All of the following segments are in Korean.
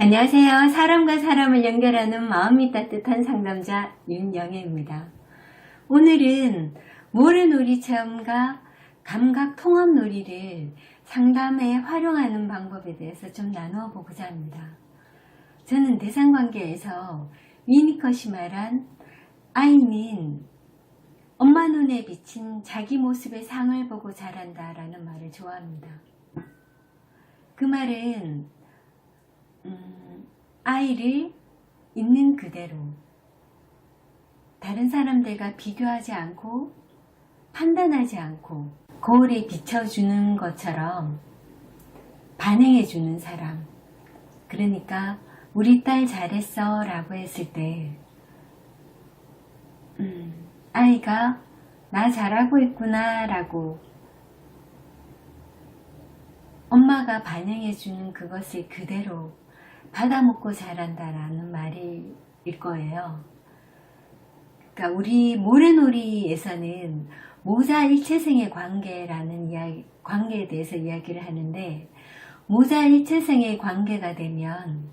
안녕하세요. 사람과 사람을 연결하는 마음이 따뜻한 상담자 윤영애입니다. 오늘은 모래놀이 체험과 감각 통합 놀이를 상담에 활용하는 방법에 대해서 좀 나누어 보고자 합니다. 저는 대상관계에서 위니컷이 말한 아이는 엄마 눈에 비친 자기 모습의 상을 보고 자란다라는 말을 좋아합니다. 그 말은 음, 아이를 있는 그대로 다른 사람들과 비교하지 않고 판단하지 않고 거울에 비춰주는 것처럼 반응해주는 사람. 그러니까 우리 딸 잘했어 라고 했을 때 음, 아이가 나 잘하고 있구나 라고 엄마가 반응해주는 그것을 그대로 받아먹고 자란다라는 말일 거예요. 그러니까 우리 모래놀이에서는 모자 일체성의 관계라는 이야기, 관계에 대해서 이야기를 하는데 모자 일체성의 관계가 되면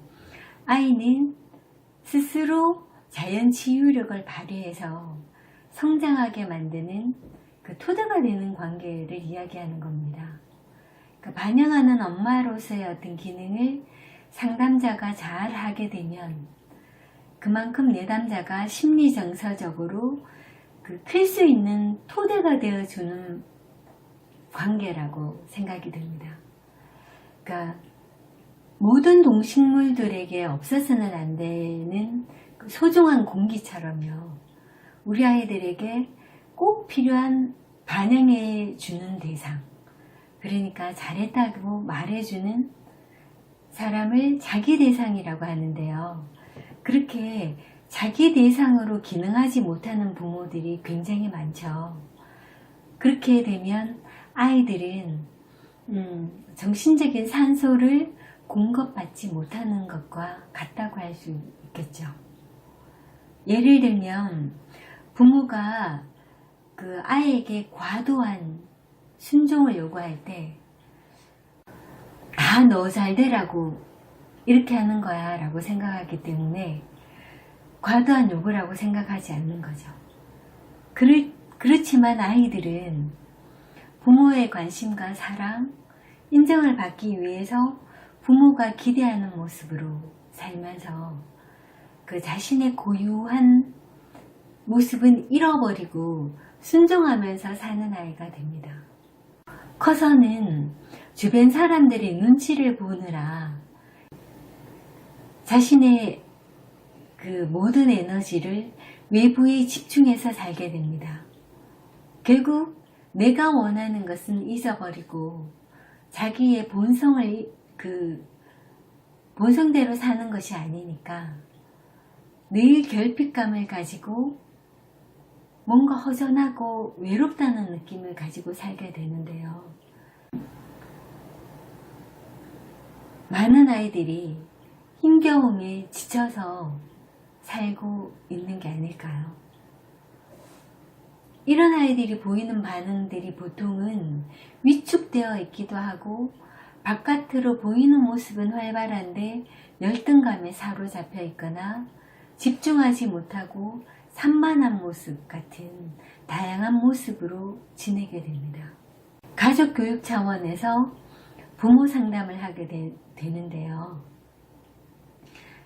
아이는 스스로 자연 치유력을 발휘해서 성장하게 만드는 그 토대가 되는 관계를 이야기하는 겁니다. 그러니까 반영하는 엄마로서의 어떤 기능을 상담자가 잘 하게 되면 그만큼 내담자가 심리 정서적으로 그 클 수 있는 토대가 되어주는 관계라고 생각이 듭니다. 그러니까 모든 동식물들에게 없어서는 안 되는 그 소중한 공기처럼요. 우리 아이들에게 꼭 필요한 반영해 주는 대상. 그러니까 잘했다고 말해주는 사람을 자기 대상이라고 하는데요. 그렇게 자기 대상으로 기능하지 못하는 부모들이 굉장히 많죠. 그렇게 되면 아이들은 음, 정신적인 산소를 공급받지 못하는 것과 같다고 할 수 있겠죠. 예를 들면 부모가 그 아이에게 과도한 순종을 요구할 때 다너잘 되라고 이렇게 하는 거야 라고 생각하기 때문에 과도한 요구라고 생각하지 않는 거죠. 그렇, 그렇지만 아이들은 부모의 관심과 사랑, 인정을 받기 위해서 부모가 기대하는 모습으로 살면서 그 자신의 고유한 모습은 잃어버리고 순종하면서 사는 아이가 됩니다. 커서는 주변 사람들의 눈치를 보느라 자신의 그 모든 에너지를 외부에 집중해서 살게 됩니다. 결국 내가 원하는 것은 잊어버리고 자기의 본성을 그 본성대로 사는 것이 아니니까 늘 결핍감을 가지고 뭔가 허전하고 외롭다는 느낌을 가지고 살게 되는데요. 많은 아이들이 힘겨움에 지쳐서 살고 있는 게 아닐까요? 이런 아이들이 보이는 반응들이 보통은 위축되어 있기도 하고 바깥으로 보이는 모습은 활발한데 열등감에 사로잡혀 있거나 집중하지 못하고 산만한 모습 같은 다양한 모습으로 지내게 됩니다. 가족 교육 차원에서 부모 상담을 하게 되, 되는데요.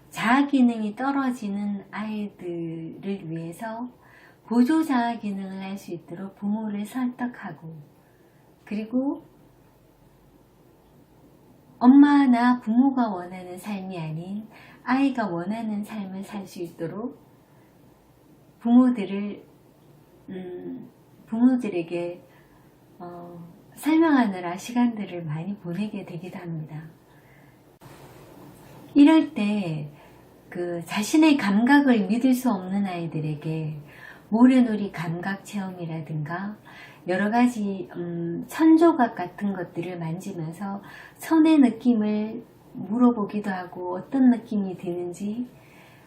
자아 기능이 떨어지는 아이들을 위해서 보조 자아 기능을 할 수 있도록 부모를 설득하고 그리고 엄마나 부모가 원하는 삶이 아닌 아이가 원하는 삶을 살 수 있도록 부모들을 음, 부모들에게 어, 설명하느라 시간들을 많이 보내게 되기도 합니다. 이럴 때 그 자신의 감각을 믿을 수 없는 아이들에게 모래놀이 감각 체험이라든가 여러 가지 음, 천조각 같은 것들을 만지면서 천의 느낌을 물어보기도 하고 어떤 느낌이 드는지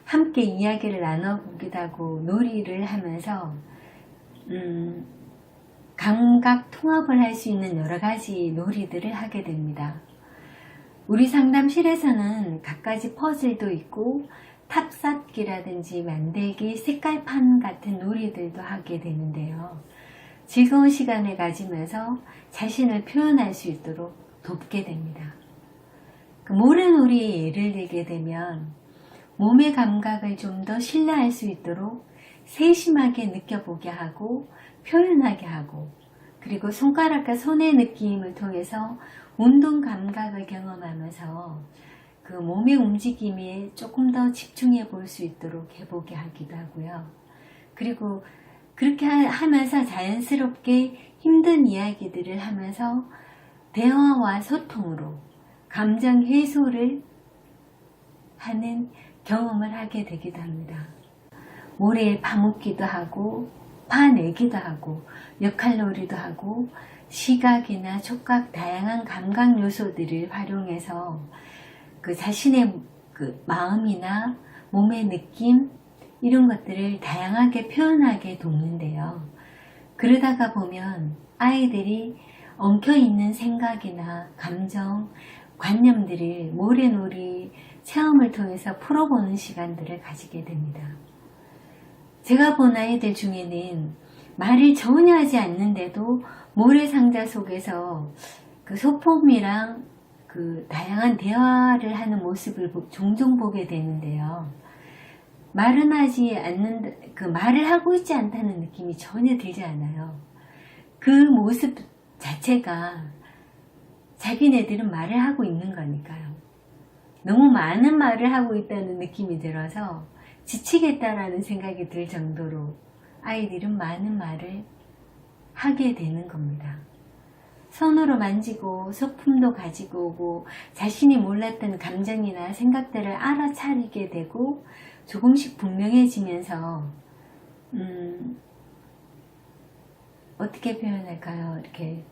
함께 이야기를 나눠보기도 하고 놀이를 하면서 음, 감각 통합을 할 수 있는 여러 가지 놀이들을 하게 됩니다. 우리 상담실에서는 갖가지 퍼즐도 있고 탑쌓기라든지 만들기, 색깔판 같은 놀이들도 하게 되는데요. 즐거운 시간을 가지면서 자신을 표현할 수 있도록 돕게 됩니다. 그 모래놀이의 예를 들게 되면 몸의 감각을 좀 더 신뢰할 수 있도록 세심하게 느껴보게 하고 표현하게 하고 그리고 손가락과 손의 느낌을 통해서 운동 감각을 경험하면서 그 몸의 움직임에 조금 더 집중해 볼 수 있도록 해보게 하기도 하고요. 그리고 그렇게 하- 하면서 자연스럽게 힘든 이야기들을 하면서 대화와 소통으로 감정 해소를 하는 경험을 하게 되기도 합니다. 모래에 파묻기도 하고 파내기도 하고 역할놀이도 하고 시각이나 촉각 다양한 감각 요소들을 활용해서 그 자신의 그 마음이나 몸의 느낌 이런 것들을 다양하게 표현하게 돕는데요. 그러다가 보면 아이들이 엉켜 있는 생각이나 감정, 관념들을 모래놀이 체험을 통해서 풀어보는 시간들을 가지게 됩니다. 제가 본 아이들 중에는 말을 전혀 하지 않는데도 모래상자 속에서 그 소품이랑 그 다양한 대화를 하는 모습을 보- 종종 보게 되는데요. 말은 하지 않는, 그 말을 하고 있지 않다는 느낌이 전혀 들지 않아요. 그 모습 자체가 자기네들은 말을 하고 있는 거니까요. 너무 많은 말을 하고 있다는 느낌이 들어서 지치겠다라는 생각이 들 정도로 아이들은 많은 말을 하게 되는 겁니다. 손으로 만지고 소품도 가지고 오고 자신이 몰랐던 감정이나 생각들을 알아차리게 되고 조금씩 분명해지면서 음, 어떻게 표현할까요? 이렇게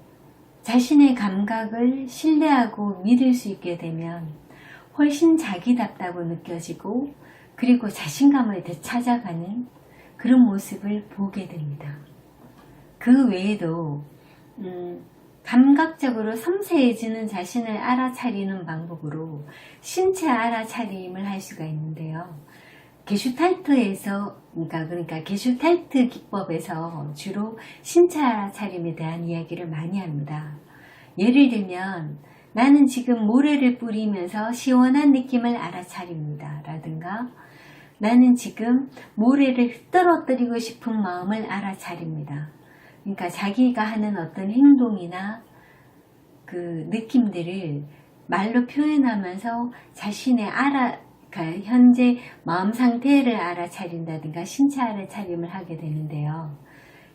자신의 감각을 신뢰하고 믿을 수 있게 되면 훨씬 자기답다고 느껴지고 그리고 자신감을 되찾아가는 그런 모습을 보게 됩니다. 그 외에도 음, 감각적으로 섬세해지는 자신을 알아차리는 방법으로 신체 알아차림을 할 수가 있는데요. 게슈탈트에서 그러니까 그러니까 게슈탈트 기법에서 주로 신체 알아차림에 대한 이야기를 많이 합니다. 예를 들면 나는 지금 모래를 뿌리면서 시원한 느낌을 알아차립니다. 라든가 나는 지금 모래를 떨어뜨리고 싶은 마음을 알아차립니다. 그러니까 자기가 하는 어떤 행동이나 그 느낌들을 말로 표현하면서 자신의 알아, 그러니까 현재 마음 상태를 알아차린다든가 신체 알아차림을 하게 되는데요.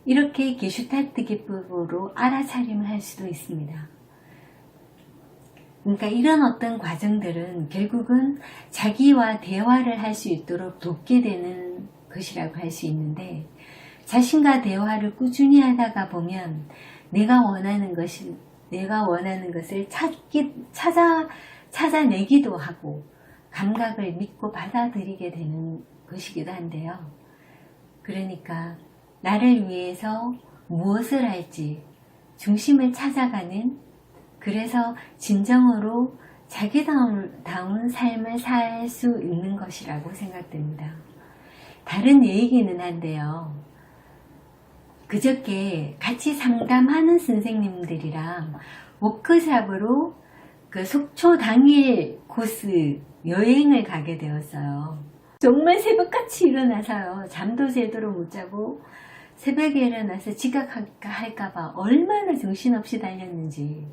이렇게 게슈탈트 기법으로 알아차림을 할 수도 있습니다. 그러니까 이런 어떤 과정들은 결국은 자기와 대화를 할 수 있도록 돕게 되는 것이라고 할 수 있는데 자신과 대화를 꾸준히 하다가 보면 내가 원하는 것이 내가 원하는 것을 찾기 찾아 찾아내기도 하고 감각을 믿고 받아들이게 되는 것이기도 한데요. 그러니까 나를 위해서 무엇을 할지 중심을 찾아가는 그래서 진정으로 자기다운 다운 삶을 살 수 있는 것이라고 생각됩니다. 다른 얘기는 한데요. 그저께 같이 상담하는 선생님들이랑 워크샵으로 그 속초 당일 코스 여행을 가게 되었어요. 정말 새벽같이 일어나서요. 잠도 제대로 못 자고 새벽에 일어나서 지각할까 할까봐 얼마나 정신없이 달렸는지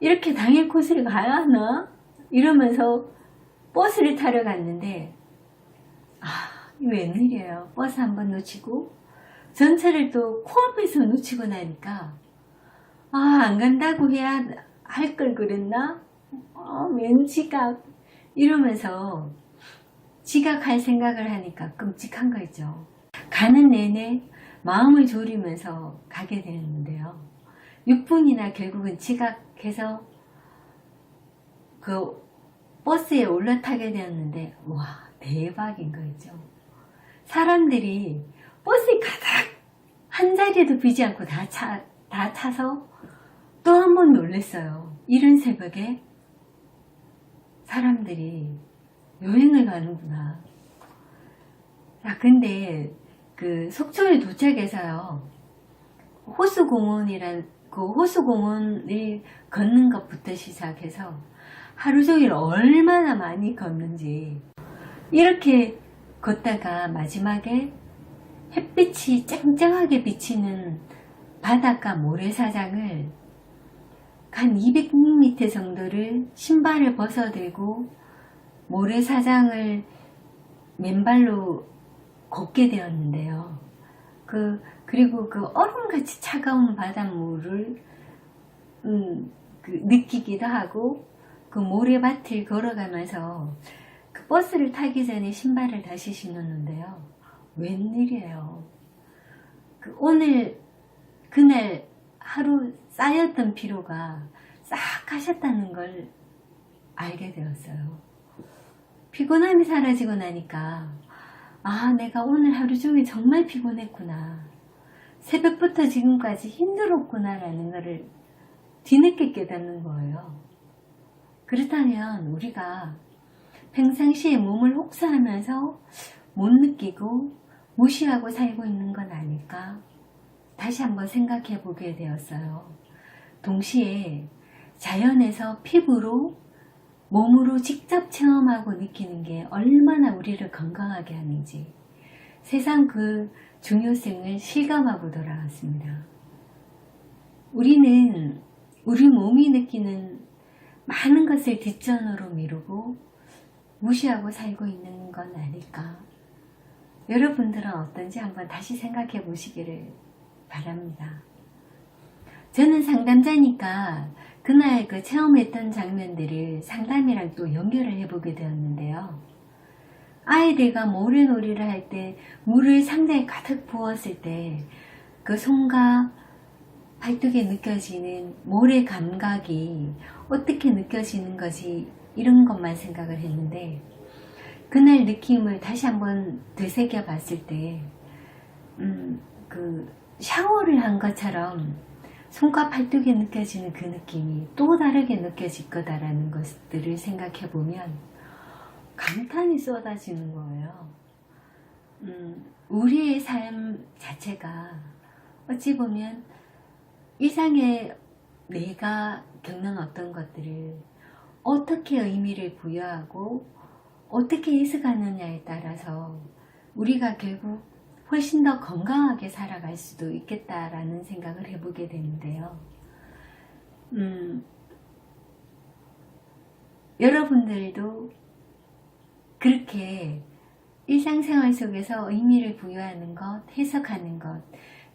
이렇게 당일 코스를 가야 하나? 이러면서 버스를 타러 갔는데 아, 웬일이에요. 버스 한번 놓치고 전철을 또 코앞에서 놓치고 나니까 아, 안 간다고 해야 할 걸 그랬나? 아, 왠지각 이러면서 지각할 생각을 하니까 끔찍한 거죠. 가는 내내 마음을 졸이면서 가게 되었는데요. 6분이나 결국은 지각해서 그 버스에 올라타게 되었는데 와 대박인 거죠. 사람들이 버스에 가득 한 자리에도 비지 않고 다, 차, 다 차서 또 한 번 놀랬어요. 이른 새벽에 사람들이 여행을 가는구나. 아, 근데 그 속초에 도착해서요. 호수공원이란 그 호수공원을 걷는 것부터 시작해서 하루 종일 얼마나 많이 걷는지 이렇게 걷다가 마지막에 햇빛이 쨍쨍하게 비치는 바닷가 모래사장을 한 200m 정도를 신발을 벗어들고 모래사장을 맨발로 걷게 되었는데요. 그, 그리고 그 얼음같이 차가운 바닷물을, 음, 그 느끼기도 하고, 그 모래밭을 걸어가면서 그 버스를 타기 전에 신발을 다시 신었는데요. 웬일이에요. 그 오늘, 그날 하루 쌓였던 피로가 싹 가셨다는 걸 알게 되었어요. 피곤함이 사라지고 나니까, 아, 내가 오늘 하루 종일 정말 피곤했구나. 새벽부터 지금까지 힘들었구나 라는 것을 뒤늦게 깨닫는 거예요. 그렇다면 우리가 평상시에 몸을 혹사하면서 못 느끼고 무시하고 살고 있는 건 아닐까? 다시 한번 생각해 보게 되었어요. 동시에 자연에서 피부로 몸으로 직접 체험하고 느끼는 게 얼마나 우리를 건강하게 하는지 세상 그 중요성을 실감하고 돌아왔습니다. 우리는 우리 몸이 느끼는 많은 것을 뒷전으로 미루고 무시하고 살고 있는 건 아닐까? 여러분들은 어떤지 한번 다시 생각해 보시기를 바랍니다. 저는 상담자니까 그날 그 체험했던 장면들을 상담이랑 또 연결을 해보게 되었는데요. 아이들과 모래놀이를 할 때 물을 상자에 가득 부었을 때 그 손과 발뚝에 느껴지는 모래 감각이 어떻게 느껴지는 거지 이런 것만 생각을 했는데 그날 느낌을 다시 한번 되새겨 봤을 때, 음, 그 샤워를 한 것처럼 손과 팔뚝에 느껴지는 그 느낌이 또 다르게 느껴질 거다라는 것들을 생각해 보면 감탄이 쏟아지는 거예요. 음, 우리의 삶 자체가 어찌 보면 이상의 내가 겪는 어떤 것들을 어떻게 의미를 부여하고 어떻게 해석하느냐에 따라서 우리가 결국 훨씬 더 건강하게 살아갈 수도 있겠다라는 생각을 해보게 되는데요. 음, 여러분들도 그렇게 일상생활 속에서 의미를 부여하는 것, 해석하는 것,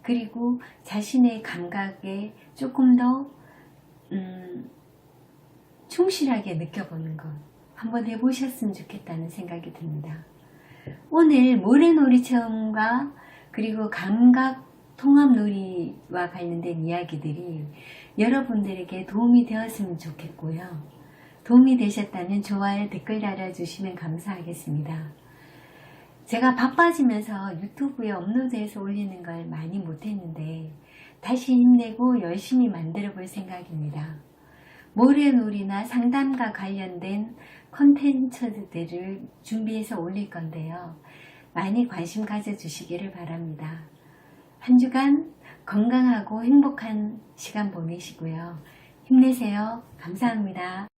그리고 자신의 감각에 조금 더 음, 충실하게 느껴보는 것 한번 해보셨으면 좋겠다는 생각이 듭니다. 오늘 모래놀이 체험과 그리고 감각 통합놀이와 관련된 이야기들이 여러분들에게 도움이 되었으면 좋겠고요. 도움이 되셨다면 좋아요, 댓글 달아주시면 감사하겠습니다. 제가 바빠지면서 유튜브에 업로드해서 올리는 걸 많이 못했는데 다시 힘내고 열심히 만들어 볼 생각입니다. 모래놀이나 상담과 관련된 컨텐츠들을 준비해서 올릴 건데요. 많이 관심 가져주시기를 바랍니다. 한 주간 건강하고 행복한 시간 보내시고요. 힘내세요. 감사합니다.